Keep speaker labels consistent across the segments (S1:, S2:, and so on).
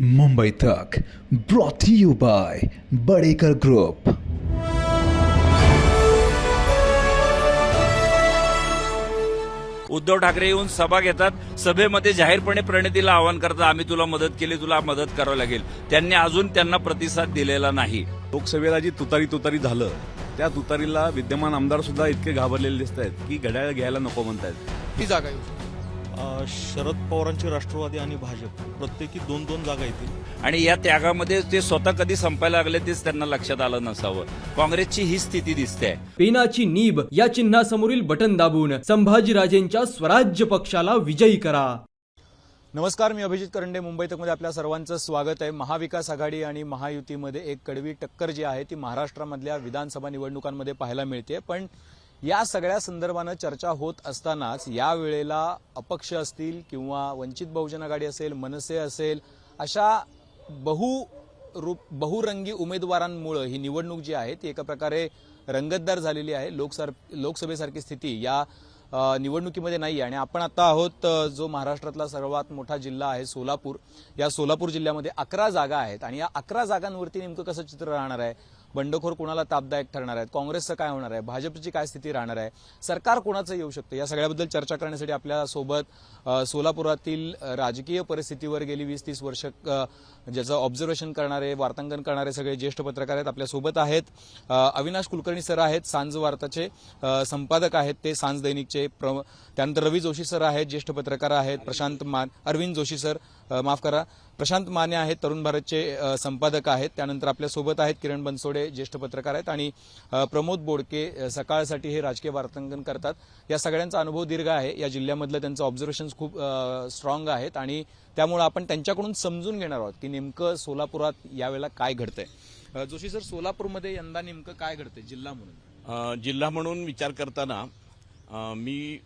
S1: मुंबई तक brought you by Badekar group
S2: Uddhav Thackeray येऊन सभा घेतात. सभेमध्ये जाहीरपणे प्रणितीला आवाहन करतात आम्ही तुला मदत केली तुला मदत करावी लागेल. त्यांनी अजून त्यांना प्रतिसाद दिलेला नाही.
S3: लोकसभेला जी तुतारी तुतारी झालं त्या तुतारीला विद्यमान आमदार सुद्धा इतके घाबरलेले दिसत आहेत की घड्याळ घ्यायला नको म्हणतायत.
S4: ती जागा येऊ
S5: शरद पवारांची राष्ट्रवादी आणि भाजप प्रत्येकी दोन दोन जागा येतील.
S2: आणि या त्यागामध्ये ते स्वतः कधी संपायला लागले तेच त्यांना लक्षात आलं नसावं. काँग्रेसची ही स्थिती दिसते.
S6: पेनाची नीब या चिन्हासमोरील बटन दाबून संभाजीराजेंच्या स्वराज्य पक्षाला विजयी करा.
S4: नमस्कार मी अभिजित करंडे मुंबई तकमध्ये आपल्या सर्वांचं स्वागत आहे. महाविकास आघाडी आणि महायुतीमध्ये एक कडवी टक्कर जी आहे ती महाराष्ट्रामधल्या विधानसभा निवडणुकांमध्ये पाहायला मिळते. पण या सगळ्या संदर्भानं चर्चा होत असतानाच या वेळेला अपक्ष असतील किंवा वंचित बहुजन आघाडी असेल मनसे असेल अशा बहु रूप बहुरंगी उमेदवारांमुळं ही निवडणूक जी आहे ती एका प्रकारे रंगतदार झालेली आहे. लोकसर लोकसभेसारखी स्थिती या निवडणुकीमध्ये नाही आहे आणि आपण आता आहोत जो महाराष्ट्रातला सर्वात मोठा जिल्हा आहे सोलापूर. या सोलापूर जिल्ह्यामध्ये अकरा जागा आहेत. आणि या अकरा जागांवरती नेमकं कसं चित्र राहणार आहे? बंडखोर कोणाला तापदायक ठरणार आहेत? काँग्रेसचं काय होणार आहे? भाजपची काय स्थिती राहणार आहे? सरकार कोणाचं येऊ शकतं? या सगळ्याबद्दल चर्चा करण्यासाठी आपल्यासोबत सोलापुरातील राजकीय परिस्थितीवर गेली वीस तीस वर्ष ज्याचं ऑब्झर्वेशन करणारे वार्तांकन करणारे सगळे ज्येष्ठ पत्रकार आहेत आपल्यासोबत आहेत. अविनाश कुलकर्णी सर आहेत सांज वार्ताचे संपादक आहेत ते सांज दैनिकचे. प्र त्यानंतर रवी जोशी सर आहेत ज्येष्ठ पत्रकार आहेत. प्रशांत मान अरविंद जोशी सर माफ करा. प्रशांत माने आहेत तरुण भारतचे संपादक आहेत. त्यानंतर आपल्यासोबत आहेत किरण बनसोडे ज्येष्ठ पत्रकार आहेत. आणि प्रमोद बोडके सकाळसाठी हे राजकीय वार्तांकन करतात. या सगळ्यांचा अनुभव दीर्घ आहे. या जिल्ह्यामधलं त्यांचं ऑब्झर्वेशन खूप स्ट्रॉंग आहेत. आणि त्यामुळे आपण त्यांच्याकडून समजून घेणार आहोत की नेमकं सोलापुरात यावेळेला काय घडतंय. जोशी सर सोलापूरमध्ये यंदा नेमकं काय घडतंय जिल्हा म्हणून?
S7: जिल्हा म्हणून विचार करताना मी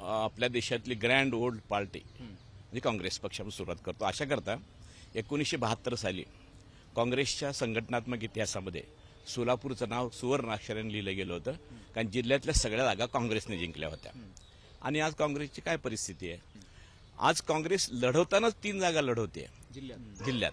S7: आपल्या देशातली ग्रँड ओल्ड पार्टी म्हणजे काँग्रेस पक्षापासून सुरुवात करतो. अशा करता एकोणीसशे बहात्तर साली काँग्रेसच्या संघटनात्मक इतिहासामध्ये सोलापूरचं नाव सुवर्ण अक्षराने लिहिलं गेलं होतं. कारण जिल्ह्यातल्या सगळ्या जागा काँग्रेसने जिंकल्या होत्या. आणि आज काँग्रेसची काय परिस्थिती आहे? आज काँग्रेस लढवतानाच तीन जागा लढवते
S4: जिल्ह्यात.
S7: जिल्ह्यात.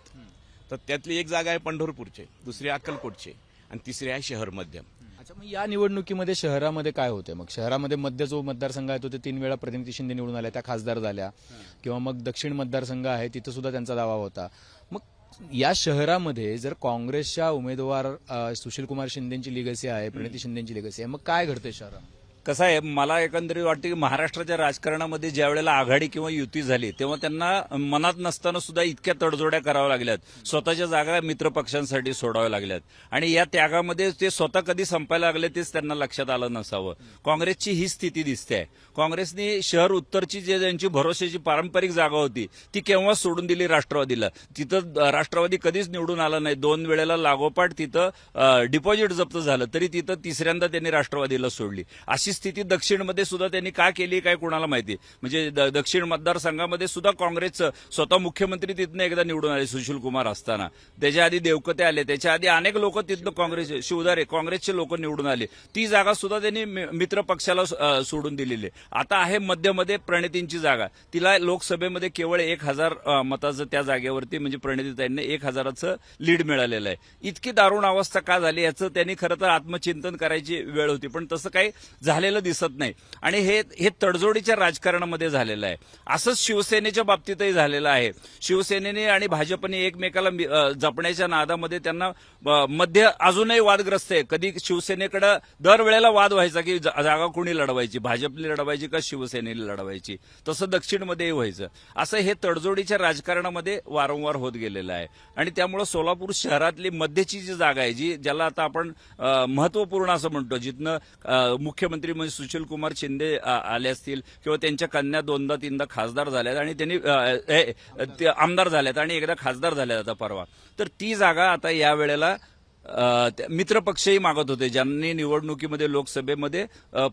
S7: तर त्यातली एक जागा आहे पंढरपूरची दुसरी अक्कलकोटची आणि तिसरी आहे शहर मध्यम.
S4: अच्छा मग या निवडणुकीमध्ये शहरामध्ये काय होते मग शहरामध्ये मध्य जो मतदारसंघ आहे तो ते तीन वेळा प्रतिनिधी शिंदे निवडून आल्या त्या खासदार झाल्या. किंवा मग दक्षिण मतदारसंघ आहे तिथं सुद्धा त्यांचा दावा होता. मग या शहरामध्ये जर काँग्रेसच्या उमेदवार सुशीलकुमार शिंदेची लिगसी आहे प्रणिती शिंदेची लिगसी आहे मग काय घडतंय शहरात
S2: कसं आहे मला एकंदरीत वाटतं की महाराष्ट्राच्या राजकारणामध्ये ज्या वेळेला आघाडी किंवा युती झाली तेव्हा त्यांना मनात नसताना सुद्धा इतक्या तडजोड्या कराव्या लागल्यात. स्वतःच्या जागा मित्र पक्षांसाठी सोडाव्या लागल्यात. आणि या त्यागामध्ये ते स्वतः कधी संपायला लागले तेच त्यांना लक्षात आलं नसावं. काँग्रेसची ही स्थिती दिसते आहे काँग्रेसने शहर उत्तरची जे त्यांची भरोश्याची पारंपरिक जागा होती ती केव्हा सोडून दिली राष्ट्रवादीला? तिथं राष्ट्रवादी कधीच निवडून आलं नाही. दोन वेळेला लागोपाठ तिथं डिपॉझिट जप्त झालं तरी तिथं तिसऱ्यांदा त्यांनी राष्ट्रवादीला सोडली. अशी स्थिती दक्षिणमध्ये सुद्धा त्यांनी का केली काय कुणाला माहिती? म्हणजे द- दक्षिण मतदारसंघामध्ये सुद्धा काँग्रेसचं स्वतः मुख्यमंत्री तिथनं एकदा निवडून आले सुशील कुमार असताना. त्याच्या आधी देवकते आले त्याच्या आधी अनेक लोक तिथनं काँग्रेस शिवधारे काँग्रेसचे लोक निवडून आले. ती जागा सुद्धा त्यांनी मि- मित्र पक्षाला सोडून दिलेली आहे. आता आहे मध्यमध्ये प्रणितींची जागा. तिला लोकसभेमध्ये केवळ एक हजार मताचं त्या जागेवरती म्हणजे प्रणितीताईंना एक हजाराचं लीड मिळालेलं आहे. इतकी दारुण अवस्था का झाली याचं त्यांनी खरं तर आत्मचिंतन करायची वेळ होती. पण तसं काही झालेलं दिसत नाही. आणि हे हे तडजोडीच्या राजकारणामध्ये झालेलं आहे. असंच शिवसेनेच्या बाबतीतही झालेलं आहे. शिवसेनेने आणि भाजपने एकमेकाला जपण्याच्या नादामध्ये त्यांना मध्य अजूनही वादग्रस्त आहे. कधी शिवसेनेकडे दरवेळेला वाद व्हायचा की जागा कोणी लढवायची? भाजपने लढवायची का शिवसेनेने लढवायची? तसं दक्षिणमध्येही व्हायचं. असं हे तडजोडीच्या राजकारणामध्ये वारंवार होत गेलेलं आहे. आणि त्यामुळे सोलापूर शहरातली मध्यची जी जागा आहे जी ज्याला आता आपण महत्त्वपूर्ण असं म्हणतो जिथनं मुख्यमंत्री मुख्यमंत्री म्हणजे सुशील कुमार शिंदे आले असतील किंवा त्यांच्या कन्या दोनदा तीनदा खासदार झाल्यात आणि त्यांनी ते आमदार झाल्यात आणि एकदा खासदार झाल्यात आता परवा. तर ती जागा आता या वेळेला मित्रपक्षही मागत होते ज्यांनी निवडणुकीमध्ये लोकसभेमध्ये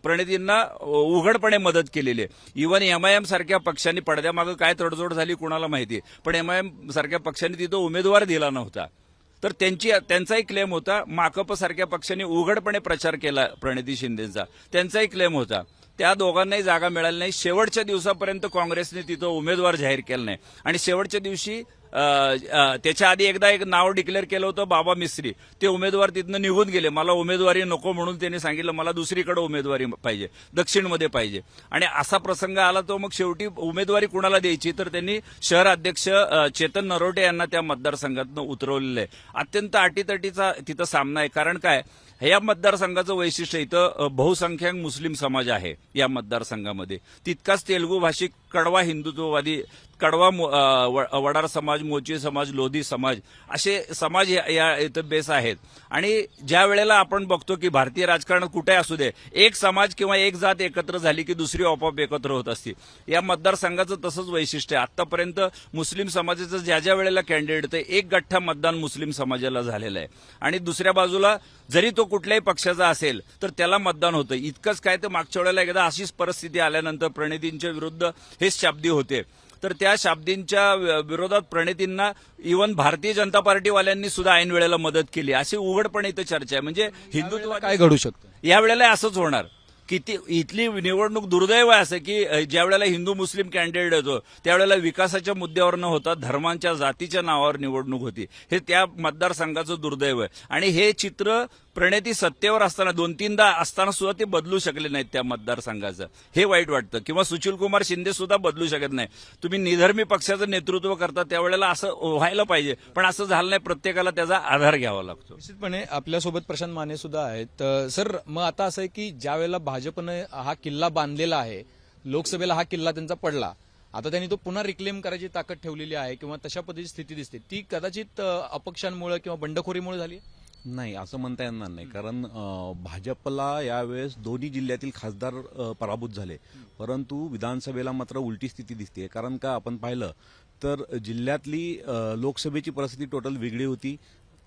S2: प्रणितींना उघडपणे मदत केलेली आहे. इव्हन एमआयएम सारख्या पक्षांनी पडद्यामागं काय तडजोड झाली कुणाला माहिती पण एमआयएम सारख्या पक्षांनी तिथं उमेदवार दिला नव्हता. तर त्यांची त्यांचाही क्लेम होता. माकप सारख्या पक्षांनी उघडपणे प्रचार केला प्रणिती शिंदेचा. त्यांचाही क्लेम होता. त्या दोघांनाही जागा मिळाली नाही. शेवटच्या दिवसापर्यंत काँग्रेसने तिथं उमेदवार जाहीर केला नाही. आणि शेवटच्या दिवशी त्याच्या आधी एकदा एक नाव डिक्लेअर केलं होतं बाबा मिस्त्री. ते उमेदवार तिथनं निघून गेले. मला उमेदवारी नको म्हणून त्यांनी सांगितलं मला दुसरीकडे उमेदवारी पाहिजे दक्षिणमध्ये पाहिजे. आणि असा प्रसंग आला तो मग शेवटी उमेदवारी कुणाला द्यायची? तर त्यांनी शहर अध्यक्ष चेतन नरोटे यांना त्या मतदारसंघातनं उतरवलेलं आहे. अत्यंत अटीतटीचा तिथं सामना आहे. कारण काय? या मतदारसंघाचं वैशिष्ट्य इथं बहुसंख्याक मुस्लिम समाज आहे या मतदारसंघामध्ये. तितकाच तेलुगू भाषिक कडवा हिंदुत्ववादी कडवा मो- व- वडार समाज मोची समाज लोधी समाज असे समाज या- या इथं बेस आहेत. आणि ज्या वेळेला आपण बघतो की भारतीय राजकारण कुठे असू दे एक समाज किंवा एक जात एकत्र झाली की दुसरी आपोआप एकत्र होत असते. या मतदारसंघाचं तसंच वैशिष्ट्य आहे. आतापर्यंत मुस्लिम समाजाचं ज्या ज्या वेळेला कॅन्डिडेट ते एक गठ्ठा मतदान मुस्लिम समाजाला झालेलं आहे. आणि दुसऱ्या बाजूला जरी तो कुठल्याही पक्षाचा असेल तर त्याला मतदान होतं. इतकंच काय तर मागच्या वेळेला एकदा अशीच परिस्थिती आल्यानंतर प्रणितींच्या विरुद्ध हेच शाब्दी होते. तर त्या शाब्दींच्या विरोधात प्रणितींना इव्हन भारतीय जनता पार्टीवाल्यांनी सुद्धा ऐन वेळेला मदत केली. अशी उघडपणे इथं चर्चा आहे. म्हणजे हिंदुत्व
S4: काय घडू शकतं?
S2: या वेळेला असंच होणार. किती इथली निवडणूक दुर्दैव आहे असं की अ, ज्या वेळेला हिंदू मुस्लिम कॅन्डिडेट येतो त्यावेळेला विकासाच्या मुद्द्यावर न होता धर्मांच्या जातीच्या नावावर निवडणूक होती. हे त्या मतदारसंघाचं दुर्दैव आहे. आणि हे चित्र प्रणेती सत्तेवर असताना दोन तीनदा असताना सुद्धा ते बदलू शकले नाहीत त्या मतदारसंघाचं. हे वाईट वाटतं. किंवा सुशीलकुमार शिंदे सुद्धा बदलू शकत नाही. तुम्ही निधर्मी पक्षाचं नेतृत्व करता त्यावेळेला असं व्हायला पाहिजे. पण असं झालं नाही प्रत्येकाला त्याचा आधार घ्यावा लागतो.
S4: निश्चितपणे आपल्यासोबत प्रशांत माने सुद्धा आहेत. सर मग आता असं आहे की ज्या वेळेला भाजपनं हा किल्ला बांधलेला आहे लोकसभेला हा किल्ला त्यांचा पडला आता त्यांनी तो पुन्हा रिक्लेम करायची ताकद ठेवलेली आहे किंवा तशा पद्धतीची स्थिती दिसते. ती कदाचित अपक्षांमुळे किंवा बंडखोरीमुळे झाली आहे?
S3: नाही असं म्हणता येणार नाही. कारण भाजपला यावेळेस दोन्ही जिल्ह्यातील खासदार पराभूत झाले. परंतु विधानसभेला मात्र उलटी स्थिती दिसते कारण का आपण पाहिलं तर जिल्ह्यातली लोकसभेची परिस्थिती टोटल वेगळी होती.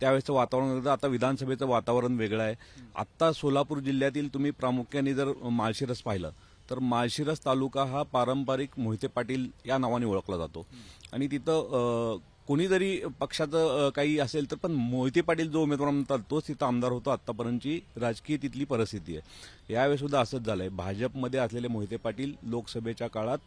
S3: त्यावेळेचं वातावरण वेगळं आता विधानसभेचं वातावरण वेगळं आहे. आत्ता सोलापूर जिल्ह्यातील तुम्ही प्रामुख्याने जर माळशिरस पाहिलं तर माळशिरस तालुका हा पारंपरिक मोहिते पाटील या नावाने ओळखला जातो. आणि तिथं कोणीतरी जरी पक्षाचं काही असेल तर पण मोहिते पाटील जो उमेदवार म्हणतात तोच तिथं आमदार होतो आतापर्यंतची राजकीय तिथली परिस्थिती आहे. यावेळी सुद्धा असंच झालंय. भाजपमध्ये असलेले मोहिते पाटील लोकसभेच्या काळात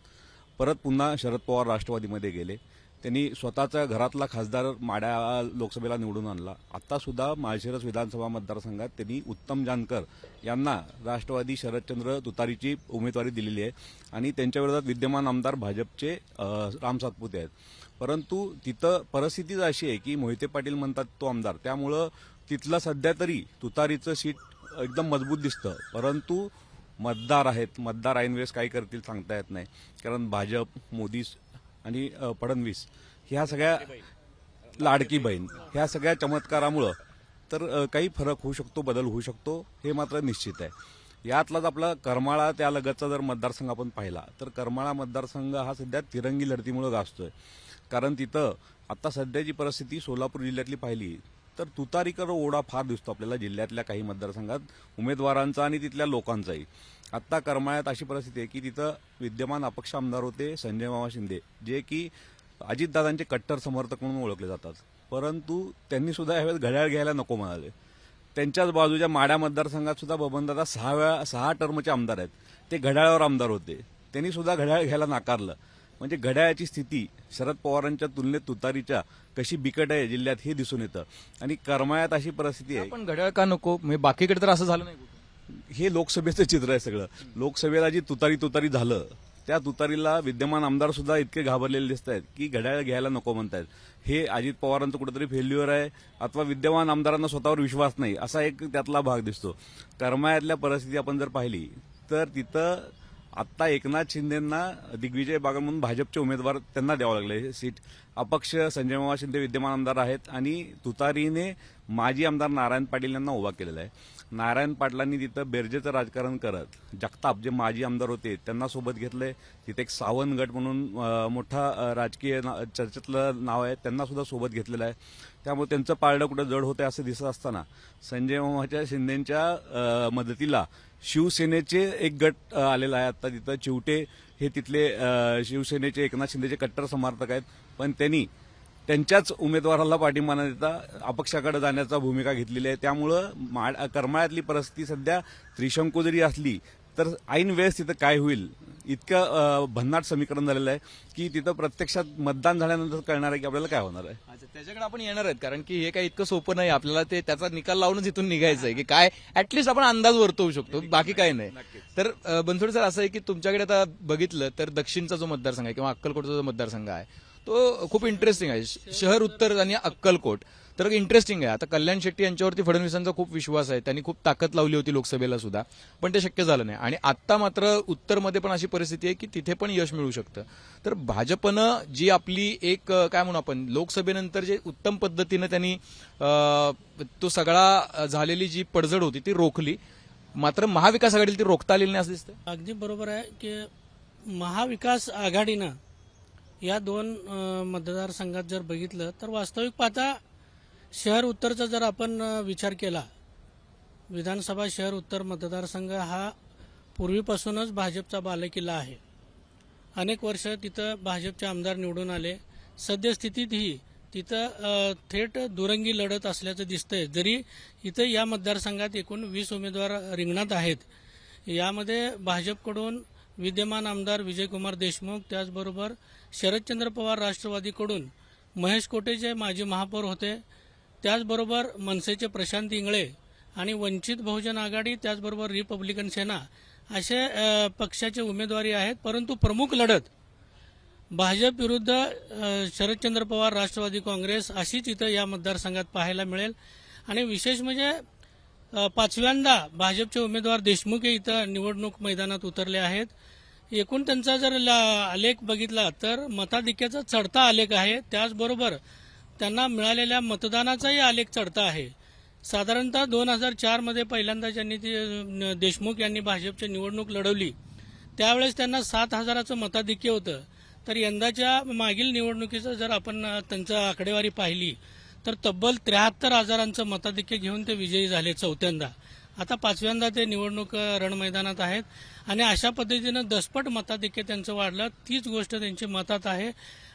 S3: परत पुन्हा शरद पवार राष्ट्रवादीमध्ये गेले. त्यांनी स्वतःचा घरातला खासदार माड्या लोकसभेला निवडून आणला. आत्तासुद्धा माळशिरस विधानसभा मतदारसंघात त्यांनी उत्तम जानकर यांना राष्ट्रवादी शरदचंद्र तुतारीची उमेदवारी दिलेली आहे आणि त्यांच्या विरोधात विद्यमान आमदार भाजपचे राम सातपुते आहेत. परंतु तिथं परिस्थितीच अशी आहे की मोहिते पाटील म्हणतात तो आमदार. त्यामुळं तिथलं सध्या तरी तुतारीचं सीट एकदम मजबूत दिसतं. परंतु मतदार आहेत. मतदार ऐनवेळेस काय करतील सांगता येत नाही. कारण भाजप मोदी आणि फडणवीस. ह्या सगळ्या लाडकी बहीण ह्या सगळ्या चमत्कारामुळं तर काही फरक होऊ शकतो बदल होऊ शकतो हे मात्र निश्चित आहे. यातलाच आपला करमाळा त्या लगतचा जर मतदारसंघ आपण पाहिला तर करमाळा मतदारसंघ हा सध्या तिरंगी लढतीमुळे गाजतोय. कारण तिथं आता सध्याची परिस्थिती सोलापूर जिल्ह्यातली पाहिली तर तुतारीकर ओढा फार दिसतो आपल्याला जिल्ह्यातल्या काही मतदारसंघात उमेदवारांचा आणि तिथल्या लोकांचाही. आत्ता करमाळ्यात अशी परिस्थिती आहे की तिथं विद्यमान अपक्ष आमदार होते संजय मामा शिंदे जे की अजितदादांचे कट्टर समर्थक म्हणून ओळखले जातात. परंतु त्यांनी सुद्धा यावेळेस घड्याळ घ्यायला नको म्हणाले. त्यांच्याच बाजूच्या माड्या मतदारसंघात सुद्धा बबनदादा सहा वेळा सहा टर्मचे आमदार आहेत. ते घड्याळावर आमदार होते. त्यांनी सुद्धा घड्याळ घ्यायला नाकारलं. म्हणजे घड्याळाची स्थिती शरद पवारांच्या तुलनेत तुतारीच्या कशी बिकट आहे जिल्ह्यात हे दिसून येतं. आणि करमाळ्यात अशी परिस्थिती आहे.
S4: आपण घड्याळ का नको? म्हणजे बाकीकडे तर असं झालं नाही.
S3: हे लोकसभेचं चित्र आहे सगळं. लोकसभेला जी तुतारी तुतारी झालं त्या तुतारीला विद्यमान आमदार सुद्धा इतके घाबरलेले दिसत आहेत की घड्याळ घ्यायला नको म्हणतायत. हे अजित पवारांचं कुठेतरी फेल्युअर आहे अथवा विद्यमान आमदारांना स्वतःवर विश्वास नाही असा एक त्यातला भाग दिसतो. करमाळ्यातल्या परिस्थिती आपण जर पाहिली तर तिथं आत्ता एकनाथ शिंदेंना दिग्विजय बागल म्हणून भाजपचे उमेदवार त्यांना द्यावं लागले. हे सीट अपक्ष संजय मामा शिंदे विद्यमान आमदार आहेत आणि तुतारीने माजी आमदार नारायण पाटील यांना उभा केलेला आहे. नारायण पाटलांनी तिथं बेरजेचं राजकारण करत जगताप जे माजी आमदार होते त्यांना सोबत घेतले. तिथे एक सावंत गट म्हणून मोठा राजकीय ना- चर्चेतलं नाव आहे. त्यांना सुद्धा सोबत घेतलेलं आहे. त्यामुळे त्यांचं पारडं कुठं जड होतं असं दिसत असताना संजय मामाच्या शिंदेच्या मदतीला शिवसेनेचे एक गट आलेला आहे आता तिथं. चिवटे हे तिथले शिवसेनेचे एकनाथ शिंदेचे कट्टर समर्थक आहेत. पण त्यांनी त्यांच्याच उमेदवाराला पाठिंबा न देता अपक्षाकडे जाण्याचा भूमिका घेतलेली आहे. त्यामुळं माड करमाळ्यातली परिस्थिती सध्या त्रिशंकू जरी असली तर ऐन वेळेस तिथं काय होईल? इतकं भन्नाट समीकरण झालेलं आहे की तिथं प्रत्यक्षात मतदान झाल्यानंतर कळणार आहे की आपल्याला काय होणार आहे.
S4: अच्छा त्याच्याकडे आपण येणार आहेत कारण की हे काही इतकं सोपं नाही. आपल्याला ते त्याचा निकाल लावूनच इथून निघायचं आहे की काय ऍटलिस्ट आपण अंदाज वर्तवू शकतो. बाकी काय नाही. तर बनसोडे सर असं आहे की तुमच्याकडे आता बघितलं तर दक्षिणचा जो मतदारसंघ आहे किंवा अक्कलकोटचा जो मतदारसंघ आहे तो खूप इंटरेस्टिंग आहे. श- शहर उत्तर आणि अक्कलकोट. तर इंटरेस्टिंग आहे. आता कल्याण शेट्टी यांच्यावरती फडणवीसांचा खूप विश्वास आहे. त्यांनी खूप ताकद लावली होती लोकसभेला सुद्धा. पण ते शक्य झालं नाही. आणि आता मात्र उत्तरमध्ये पण अशी परिस्थिती आहे की तिथे पण यश मिळू शकतं. तर भाजपनं जी आपली एक काय म्हणू आपण लोकसभेनंतर जे उत्तम पद्धतीनं त्यांनी तो सगळा झालेली जी पडझड होती ती रोखली. मात्र महाविकास आघाडीला ती रोखता आलेली नाही असं दिसतं
S8: अगदी बरोबर आहे की महाविकास आघाडीनं या दोन मतदारसंघात जर बघितलं तर वास्तविक पाहता शहर उत्तरचा जर आपण विचार केला विधानसभा शहर उत्तर मतदारसंघ हा पूर्वीपासूनच भाजपचा बालेकिल्ला आहे. अनेक वर्ष तिथं भाजपचे आमदार निवडून आले. सद्यस्थितीतही तिथं थेट दुरंगी लढत असल्याचं दिसतंय. जरी इथं या मतदारसंघात एकूण वीस उमेदवार रिंगणात आहेत यामध्ये भाजपकडून विद्यमान आमदार विजयकुमार देशमुख त्याचबरोबर शरदचंद्र पवार राष्ट्रवादीकडून महेश कोटे जे माजी महापौर होते. त्याचबरोबर मनसेचे प्रशांत इंगळे आणि वंचित बहुजन आघाडी त्याचबरोबर रिपब्लिकन सेना असे पक्षाचे उमेदवारी आहेत. परंतु प्रमुख लढत भाजप विरुद्ध शरदचंद्र पवार राष्ट्रवादी काँग्रेस अशीच इथं या मतदारसंघात पाहायला मिळेल. आणि विशेष म्हणजे पाचव्यांदा भाजपचे उमेदवार देशमुख हे इथं निवडणूक मैदानात उतरले आहेत. एकूण त्यांचा जर ला- आलेख बघितला तर मताधिक्याचा चढता आलेख आहे. त्याचबरोबर त्यांना मिळालेल्या मतदानाचाही आलेख चढता आहे. साधारणतः दोन हजार चारमध्ये पहिल्यांदा ज्यांनी ते देशमुख यांनी भाजपची निवडणूक लढवली त्यावेळेस त्यांना सात हजाराचं मताधिक्य होतं. तर यंदाच्या मागील निवडणुकीचं जर आपण त्यांचा त्यांचं आकडेवारी पाहिली तर तब्बल त्र्याहत्तर हजारांचं मताधिक्य घेऊन ते विजयी झाले चौथ्यांदा. आता पाचव्यांदा ते निवडणूक रणमैदानात आहेत. आणि अशा पद्धतीनं दसपट मताधिक्य त्यांचं वाढलं. तीच गोष्ट त्यांची मतात आहे.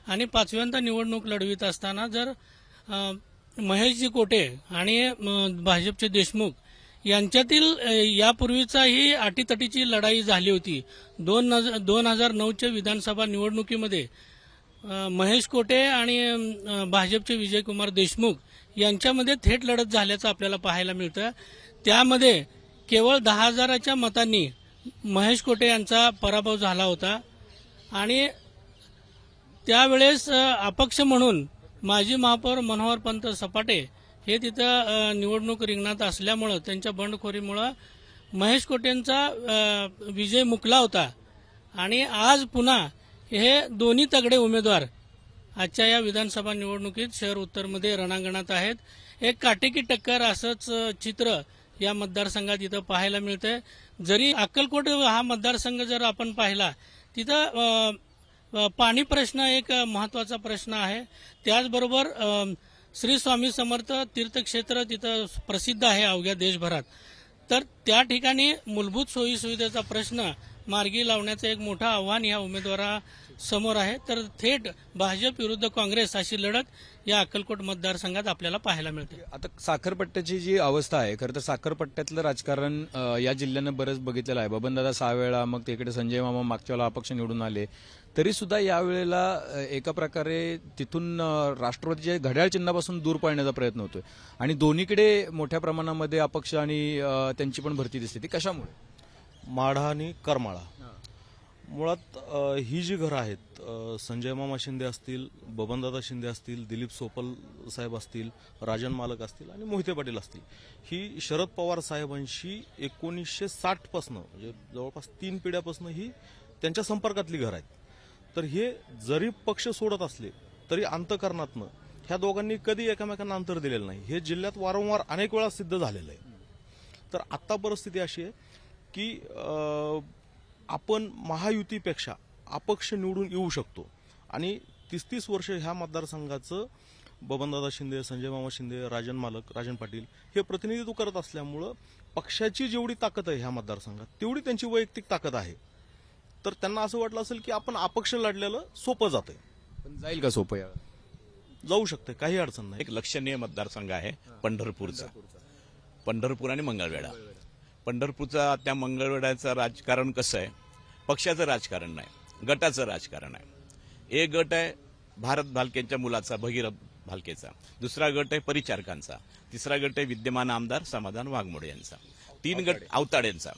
S8: आणि पाचव्यांदा निवडणूक लढवित असताना जर महेशजी कोटे आणि भाजपचे देशमुख यांच्यातील यापूर्वीचाही अटीतटीची लढाई झाली होती. दोन दोन हजार नऊच्या विधानसभा निवडणुकीमध्ये महेश कोटे आणि भाजपचे विजयकुमार देशमुख यांच्यामध्ये थेट लढत झाल्याचं आपल्याला पाहायला मिळतं. त्यामध्ये केवळ दहा हजाराच्या मतांनी महेश कोटे यांचा पराभव झाला होता. आणि त्यावेळेस अपक्ष म्हणून माजी महापौर मनोहर पंत सपाटे हे तिथं निवडणूक रिंगणात असल्यामुळं त्यांच्या बंडखोरीमुळं महेश कोटेंचा विजय मुकला होता. आणि आज पुन्हा हे दोन्ही तगडे उमेदवार आजच्या या विधानसभा निवडणुकीत शहर उत्तरमध्ये रणांगणात आहेत. एक काटेकी टक्कर असंच चित्र या मतदारसंघात इथं पाहायला मिळतंय. जरी अक्कलकोट हा मतदारसंघ जर आपण पाहिला तिथं पाणी प्रश्न एक महत्त्वाचा प्रश्न आहे. त्याचबरोबर श्री स्वामी समर्थ तीर्थक्षेत्र तिथं प्रसिद्ध आहे अवघ्या देशभरात. तर त्या ठिकाणी मूलभूत सोयीसुविधेचा प्रश्न मार्गी लावण्याचं एक मोठं आव्हान या उमेदवारासमोर आहे. तर थेट भाजप विरुद्ध काँग्रेस अशी लढत या अक्कलकोट मतदारसंघात आपल्याला पाहायला मिळते.
S4: आता साखरपट्ट्याची जी अवस्था आहे खरं तर साखरपट्ट्यातलं राजकारण अ, या जिल्ह्यानं बरंच बघितलेलं आहे. बबनदादा सहा वेळा मग तिकडे संजय मामा मागच्या वेळेला अपक्ष निवडून आले. तरी सुद्धा यावेळेला अ, एका प्रकारे तिथून अ, राष्ट्रवादीच्या घड्याळ चिन्हापासून दूर पळण्याचा प्रयत्न होतोय. आणि दोन्हीकडे मोठ्या प्रमाणामध्ये अपक्ष आणि अ, त्यांची पण भरती दिसते. ती कशामुळे?
S5: माढा आणि करमाळा. मुळात ही जी घरं आहेत संजय मामा शिंदे असतील बबनदादा शिंदे असतील दिलीप सोपल साहेब असतील राजन मालक असतील आणि मोहिते पाटील असतील ही शरद पवार साहेबांशी एकोणीसशे साठपासनं म्हणजे जवळपास तीन पिढ्यापासून ही त्यांच्या संपर्कातली घरं आहेत. तर हे जरी पक्ष सोडत असले तरी अंतकरणातनं ह्या दोघांनी कधी एकमेकांना अंतर दिलेलं नाही. हे जिल्ह्यात वारंवार अनेक वेळा सिद्ध झालेलं आहे. तर आत्ता परिस्थिती अशी आहे की आपण महायुतीपेक्षा अपक्ष निवडून येऊ शकतो. आणि तीस तीस वर्ष ह्या मतदारसंघाचं बबनदादा शिंदे संजय मामा शिंदे राजन मालक राजन पाटील हे प्रतिनिधित्व करत असल्यामुळं पक्षाची जेवढी ताकद आहे ह्या मतदारसंघात तेवढी त्यांची वैयक्तिक ताकद आहे. तर त्यांना असं वाटलं असेल की आपण अपक्ष लढलेलं सोपं जातंय.
S4: पण जाईल का सोपं या
S5: जाऊ शकते काही अडचण नाही.
S7: एक लक्षणीय मतदारसंघ आहे पंढरपूरचा. पंढरपूर आणि मंगळवेढा. पंढरपूरचा त्या मंगळवेढ्याचं राजकारण कसं आहे? पक्षाचं राजकारण नाही गटाचं राजकारण आहे. एक गट आहे भारत भालकेंच्या मुलाचा भगीरथ भालकेचा. दुसरा गट आहे परिचारकांचा. तिसरा गट आहे विद्यमान आमदार समाधान वाघमोडे यांचा. तीन गट अवताड्यांचा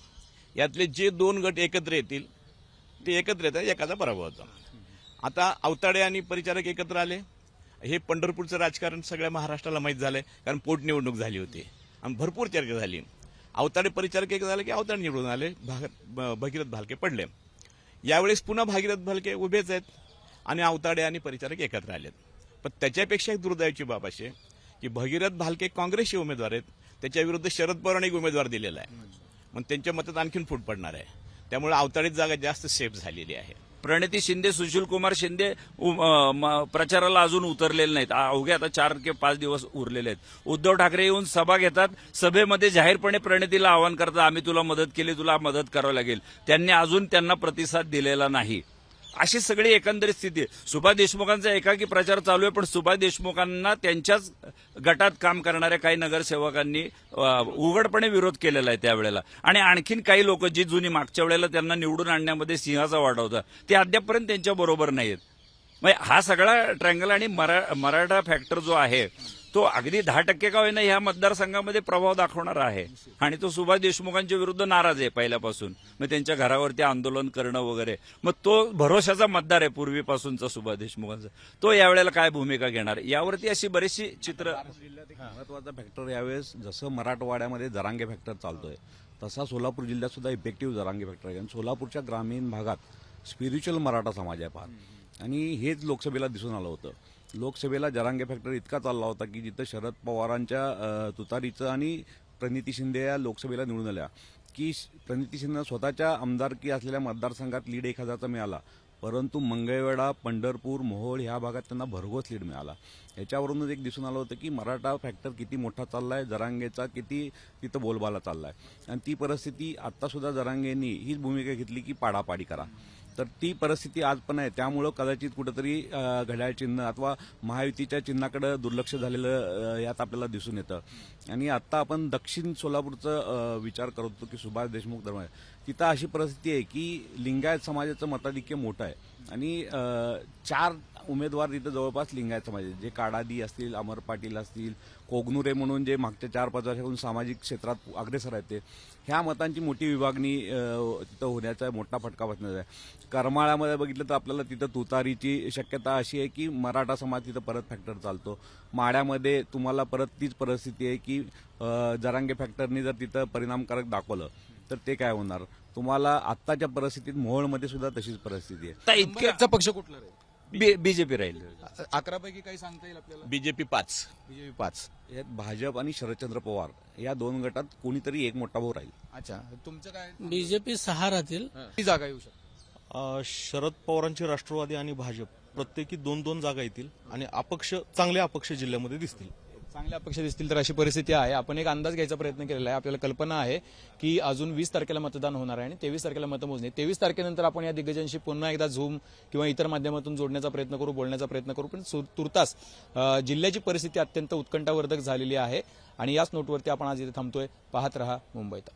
S7: यातले जे दोन गट एकत्र येतील ते एकत्र येतात एकाचा पराभव होतो. आता अवताडे आणि परिचारक एकत्र आले. हे पंढरपूरचं राजकारण सगळ्या महाराष्ट्राला माहीत झालंय कारण पोटनिवडणूक झाली होती. आणि भरपूर चर्चा झाली. अवताडे परिचारक एक झाले की अवताडे निवडून आले. भगीरथ भालके पडले. यावेळेस पुन्हा भागीरथ भालके उभेच आहेत आणि अवताडे आणि परिचारक एकत्र आलेत. पण त्याच्यापेक्षा एक दुर्दैवाची बाब अशी आहे की भगीरथ भालके काँग्रेसचे उमेदवार आहेत. त्याच्या विरुद्ध शरद पवारांनी एक उमेदवार दिलेला आहे. मग त्यांच्या मतात आणखीन फूट पडणार आहे. त्यामुळे अवताडीत जागा जास्त सेफ झालेली आहे.
S2: प्रणिती शिंदे सुशील कुमार शिंदे उ- म- प्रचाराला अजून उतरलेले नाहीत. अवघे आता चार ते पाच दिवस उरलेले आहेत. उद्धव ठाकरे येऊन सभा घेतात. सभेमध्ये जाहीरपणे प्रणितीला आवाहन करतात आम्ही तुला मदत केली तुला मदत करावी लागेल. त्यांनी अजून त्यांना प्रतिसाद दिलेला नाही. अशी सगळी एकंदरीत स्थिती आहे. सुभाष देशमुखांचा एकाकी प्रचार चालू आहे पण सुभाष देशमुखांना त्यांच्याच गटात काम करणाऱ्या काही नगरसेवकांनी उघडपणे विरोध केलेला आहे त्यावेळेला. आणि आणखीन काही लोक जी जुनी मागच्या वेळेला त्यांना निवडून आणण्यामध्ये सिंहाचा वाटा होता ते अद्यापपर्यंत त्यांच्या बरोबर नाहीत म्हणजे हा सगळा ट्रँगल आणि मरा मराठा फॅक्टर जो आहे तो अगदी दहा टक्के का होईना ह्या मतदारसंघामध्ये प्रभाव दाखवणारा आहे. आणि तो सुभाष देशमुखांच्या विरुद्ध नाराज आहे पहिल्यापासून. मग त्यांच्या घरावरती आंदोलन करणं वगैरे. मग तो भरोशाचा मतदार आहे पूर्वीपासूनचा सुभाष देशमुखांचा. तो यावेळेला काय भूमिका घेणार? यावरती अशी बरीचशी चित्र
S3: महत्त्वाचा फॅक्टर यावेळेस जसं मराठवाड्यामध्ये जरांगे फॅक्टर चालतोय तसा सोलापूर जिल्ह्यात सुद्धा इफेक्टिव्ह जरांगे फॅक्टर आहे. कारण सोलापूरच्या ग्रामीण भागात स्पिरिच्युअल मराठा समाज आहे फार. आणि हेच लोकसभेला दिसून आलं होतं. लोकसभेला जरांगे फॅक्टर इतका चालला होता की जिथं शरद पवारांच्या तुतारीचं आणि प्रणिती शिंदे या लोकसभेला निवडून आल्या. की श- प्रणिती शिंदे स्वतःच्या आमदारकी असलेल्या मतदारसंघात लीड एक हजारचा मिळाला परंतु मंगळवेढा पंढरपूर मोहोळ ह्या भागात त्यांना भरघोस लीड मिळाला. याच्यावरूनच एक दिसून आलं होतं की मराठा फॅक्टर किती मोठा चाललाय जरांगेचा किती तिथं बोलबाला चाललाय. आणि ती परिस्थिती आता सुद्धा जरांगेंनी हीच भूमिका घेतली की पाडापाडी करा. तर ती परिस्थिती आज पण आहे. त्यामुळं कदाचित कुठंतरी घड्याळ चिन्ह अथवा महायुतीच्या चिन्हाकडे दुर्लक्ष झालेलं यात आपल्याला दिसून येतं. आणि आता आपण दक्षिण सोलापूरचं विचार करत होतो की सुभाष देशमुख धर्म आहे. तिथं अशी परिस्थिती आहे की लिंगायत समाजाचं मताधिक्य मोठं आहे. आणि चार उमेदवार तिथं जवळपास लिंगायत समाज जे काडादी असतील अमर पाटील असतील कोगनुरे म्हणून जे मागच्या चार पाच वर्षाहून सामाजिक क्षेत्रात अग्रेसर आहेत ते ह्या मतांची मोठी विभागणी तिथं होण्याचा मोठा फटका बसण्याचा आहे. करमाळ्यामध्ये बघितलं तर आपल्याला तिथं तुतारीची शक्यता अशी आहे की मराठा समाज तिथं परत फॅक्टर चालतो. माड्यामध्ये तुम्हाला परत तीच परिस्थिती आहे की जरांगे फॅक्टरनी जर तिथं परिणामकारक दाखवलं तर ते काय होणार? तुम्हाला आत्ताच्या परिस्थितीत मोहोळमध्ये सुद्धा तशीच परिस्थिती आहे.
S2: आता
S4: पक्ष कुठला आहे
S2: बीजेपी राहील.
S4: अकरा पैकी काही सांगता येईल आपल्याला?
S7: बीजेपी पाच.
S4: बीजेपी पाच.
S3: यात भाजप आणि शरदचंद्र पवार या दोन गटात कोणीतरी एक मोठा भाऊ राहील.
S4: अच्छा तुमचं काय?
S8: बीजेपी सहा राहतील.
S4: किती जागा येऊ शकतात
S5: अ, शरद पवारांचे राष्ट्रवादी आणि भाजप प्रत्येकी दोन दोन जागा येतील आणि अपक्ष चांगले अपक्ष जिल्ह्यामध्ये दिसतील.
S4: चांगल्या अपेक्षा दिसतील तर अशी परिस्थिती आहे. आपण एक अंदाज घ्यायचा प्रयत्न केलेला आहे. आपल्याला कल्पना आहे की अजून वीस तारखेला मतदान होणार आहे आणि तेवीस तारखेला मतमोजणी तेवीस तारखेनंतर आपण या दिग्गजांशी पुन्हा एकदा झूम किंवा इतर माध्यमातून जोडण्याचा प्रयत्न करू बोलण्याचा प्रयत्न करू. पण सु- तुर्तास जिल्ह्याची परिस्थिती अत्यंत उत्कंठावर्धक झालेली आहे आणि याच नोटवरती आपण आज इथे थांबतोय. पाहत रहा मुंबईत.